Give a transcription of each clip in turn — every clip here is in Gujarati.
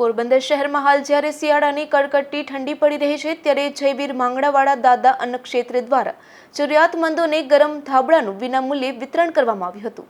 પોરબંદર શહેરમાં હાલ જ્યારે શિયાળાની કડકડતી ઠંડી પડી રહી છે, ત્યારે જયવીર માંગડાવાળા દાદા અન્નક્ષેત્ર દ્વારા જરૂરિયાતમંદોને ગરમ ધાબળાનું વિનામૂલ્યે વિતરણ કરવામાં આવ્યું હતું.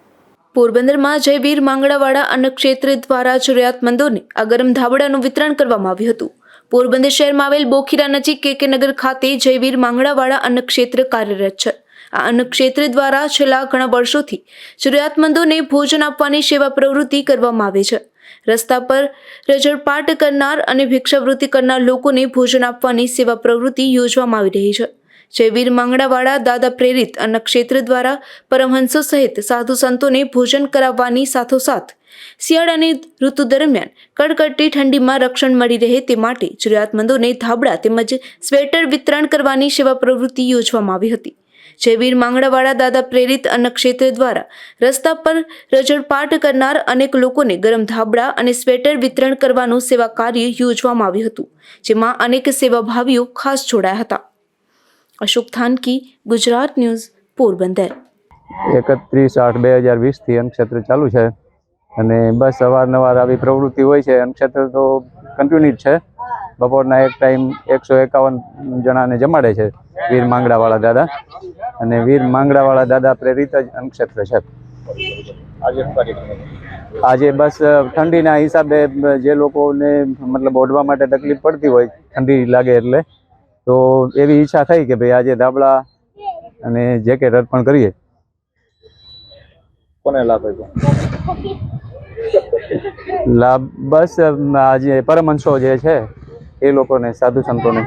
પોરબંદરમાં જયવીર માંગડાવાળા અન્નક્ષેત્ર દ્વારા જરૂરિયાતમંદોને આ ગરમ ધાબળાનું વિતરણ કરવામાં આવ્યું હતું. પોરબંદર શહેરમાં આવેલ બોખીરા નજીક કે નગર ખાતે જયવીર માંગડાવાળા અન્નક્ષેત્ર કાર્યરત છે. આ અન્નક્ષેત્ર દ્વારા છેલ્લા ઘણા વર્ષોથી જરૂરિયાતમંદોને ભોજન આપવાની સેવા પ્રવૃત્તિ કરવામાં આવે છે. રસ્તા પર રજળપાટ કરનાર અને ભિક્ષાવૃત્તિ કરનાર લોકોને ભોજન આપવાની સેવા પ્રવૃત્તિ યોજવામાં આવી રહી છે. જયવીર માંગડાવાળા દાદા પ્રેરિત અન્ન ક્ષેત્ર દ્વારા પરમહંસો સહિત સાધુ સંતોને ભોજન કરાવવાની સાથોસાથ શિયાળાની ઋતુ દરમિયાન કડકડતી ઠંડીમાં રક્ષણ મળી રહે તે માટે જરૂરિયાતમંદોને ધાબળા તેમજ સ્વેટર વિતરણ કરવાની સેવા પ્રવૃત્તિ યોજવામાં આવી હતી. જયવીર માંગડાવાળા દાદા પ્રેરિત અન્ન ક્ષેત્ર દ્વારા રસ્તા પર રજળપાટ કરનાર અનેક લોકોને ગરમ ધાબળા અને સ્વેટર વિતરણ કરવાનું સેવા કાર્ય યોજવામાં આવ્યું હતું, જેમાં અનેક સેવાભાવીઓ ખાસ જોડાયા હતા. અશોક થાનકી, ગુજરાત ન્યૂઝ, પોરબંદર. એકત્રીસ આઠ બે હજાર વીસથી અન્નક્ષેત્ર ચાલુ છે અને બસ અવારનવાર આવી પ્રવૃત્તિ હોય છે. અન્નક્ષેત્ર તો કન્ટિન્યુ છે. બપોરના એક ટાઈમ એકસો એકાવન જણાને જમાડે છે વીર માંગડાવાળા દાદા. અને વીર માંગડાવાળા દાદા પ્રેરિત જ અન્નક્ષેત્ર છે. આજે બસ ઠંડીના હિસાબે જે લોકોને મતલબ ઓઢવા માટે તકલીફ પડતી હોય ઠંડી લાગે એટલે તો એવી ઈચ્છા થઈ કે ભાઈ આજે ધાબળા અને જેકેટ અર્પણ કરીએ. કોને લાભ લાભ બસ આજે પરમહંસો જે છે એ લોકોને સાધુ સંતોને.